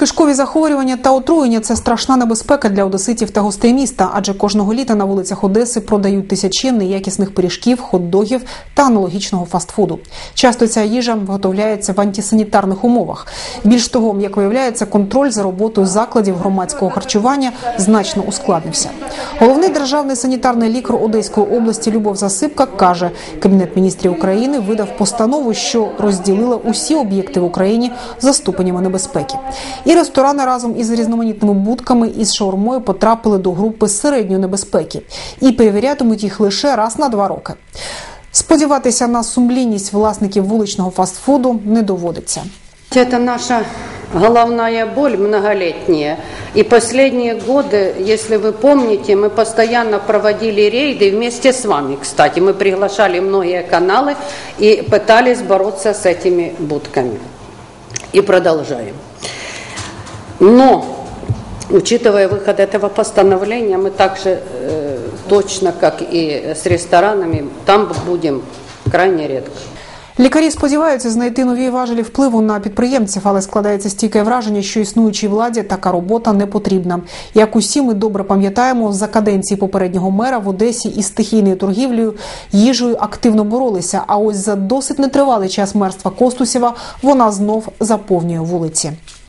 Кишкові захворювання та отруєння це страшна небезпека для одеситів та гостей міста, адже кожного літа на вулицях Одеси продають тисячі неякісних пиріжків, хот-догів та аналогічного фастфуду. Часто ця їжа виготовляється в антисанітарних умовах. Більш того, як виявляється, контроль за роботою закладів громадського харчування значно ускладнився. Головний державний санітарний лікар Одеської області Любов Засипка каже, кабінет міністрів України видав постанову, що розділила усі об'єкти в Україні за ступенями небезпеки. І ресторани разом із різноманітними будками із шаурмою потрапили до групи середньої небезпеки і перевірятимуть їх лише раз на два роки. Сподіватися на сумлінність власників вуличного фастфуду не доводиться. Это наша головная боль многолетняя. И последние годы, если вы помните, мы постоянно проводили рейды вместе с вами, кстати. Мы приглашали многие каналы и пытались бороться с этими будками. И продолжаем. Но, учитывая выход этого постановления, мы также э, точно, как и с ресторанами, там будем крайне редко. Лікарі сподіваються знайти нові важелі впливу на підприємців, але складається стійке враження, що існуючій владі така робота не потрібна. Як усі ми добре пам'ятаємо, за каденції попереднього мера в Одесі із стихійною торгівлею їжею активно боролися. А ось за досить нетривалий час мерства Костусєва вона знов заповнює вулиці.